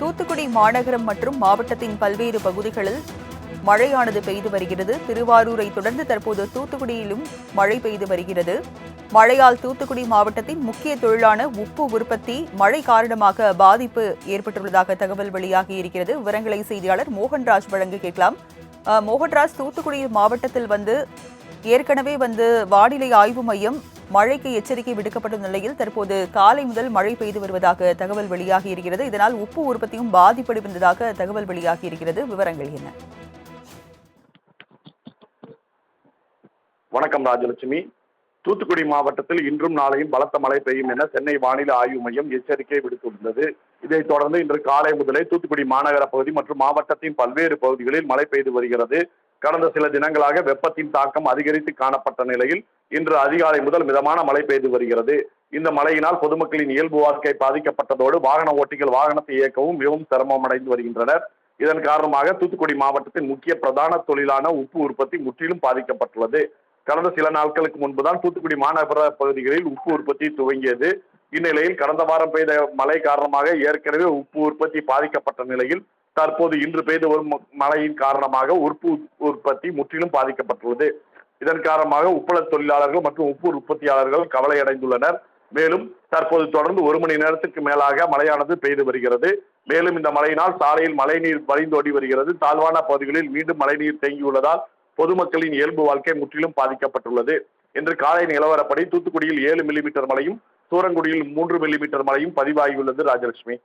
தூத்துக்குடி மாநகரம் மற்றும் மாவட்டத்தின் பல்வேறு பகுதிகளில் மழையானது பெய்து வருகிறது. திருவாரூரை தொடர்ந்து தற்போது தூத்துக்குடியிலும் மழை பெய்து வருகிறது. மழையால் தூத்துக்குடி மாவட்டத்தின் முக்கிய தொழிலான உப்பு உற்பத்தி மழை காரணமாக பாதிப்பு ஏற்பட்டுள்ளதாக தகவல் வெளியாகி இருக்கிறது. விவரங்களை செய்தியாளர் மோகன்ராஜ் வழங்க கேட்கலாம். மோகன்ராஜ் தூத்துக்குடி மாவட்டத்தில் வந்து ஏற்கனவே வந்து வானிலை ஆய்வு மையம் மழைக்கு எச்சரிக்கை விடுக்கப்பட்ட நிலையில் தற்போது காலை முதல் மழை பெய்து வருவதாக தகவல் வெளியாகி இருக்கிறது. இதனால் உப்பு உற்பத்தியும் பாதிப்படைந்ததாக தகவல் வெளியாகி இருக்கிறது. விவரங்கள் என்ன? வணக்கம் ராஜலட்சுமி. தூத்துக்குடி மாவட்டத்தில் இன்றும் நாளையும் பலத்த மழை பெய்யும் என சென்னை வானிலை ஆய்வு மையம் எச்சரிக்கை விடுத்துள்ளது. இதைத் தொடர்ந்து இன்று காலை முதலே தூத்துக்குடி மாநகர பகுதி மற்றும் மாவட்டத்தின் பல்வேறு பகுதிகளில் மழை பெய்து வருகிறது. கடந்த சில தினங்களாக வெப்பத்தின் தாக்கம் அதிகரித்து காணப்பட்ட நிலையில் இன்று அதிகாலை முதல் மிதமான மழை பெய்து வருகிறது. இந்த மழையினால் பொதுமக்களின் இயல்பு வாழ்க்கை பாதிக்கப்பட்டதோடு வாகன ஓட்டிகள் வாகனத்தை இயக்கவும் மிகவும் சிரமம் அடைந்து வருகின்றனர். இதன் காரணமாக தூத்துக்குடி மாவட்டத்தின் முக்கிய பிரதான தொழிலான உப்பு உற்பத்தி முற்றிலும் பாதிக்கப்பட்டுள்ளது. கடந்த சில நாட்களுக்கு முன்புதான் தூத்துக்குடி மாநகர பகுதிகளில் உப்பு உற்பத்தி துவங்கியது. இந்நிலையில் கடந்த வாரம் பெய்த மழை காரணமாக ஏற்கனவே உப்பு உற்பத்தி பாதிக்கப்பட்ட நிலையில் தற்போது இன்று பெய்து வரும் மழையின் காரணமாக உப்பு உற்பத்தி முற்றிலும் பாதிக்கப்பட்டுள்ளது. இதன் காரணமாக உப்பள தொழிலாளர்கள் மற்றும் உப்பு உற்பத்தியாளர்கள் கவலையடைந்துள்ளனர். மேலும் தற்போது தொடர்ந்து ஒரு மணி நேரத்துக்கு மேலாக மழையானது பெய்து வருகிறது. மேலும் இந்த மழையினால் சாலையில் மழைநீர் வழிந்தோடி வருகிறது. தாழ்வான பகுதிகளில் மீண்டும் மழைநீர் தேங்கியுள்ளதால் பொதுமக்களின் இயல்பு வாழ்க்கை முற்றிலும் பாதிக்கப்பட்டுள்ளது. இன்று காலை நிலவரப்படி தூத்துக்குடியில் ஏழு மில்லிமீட்டர் மழையும் சூரங்குடியில் மூன்று மில்லிமீட்டர் மழையும் பதிவாகியுள்ளது ராஜலட்சுமி.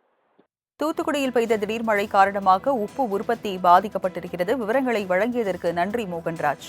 தூத்துக்குடியில் பெய்த திடீர் மழை காரணமாக உப்பு உற்பத்தி பாதிக்கப்பட்டிருக்கிறது. விவரங்களை வழங்கியதற்கு நன்றி மோகன்ராஜ்.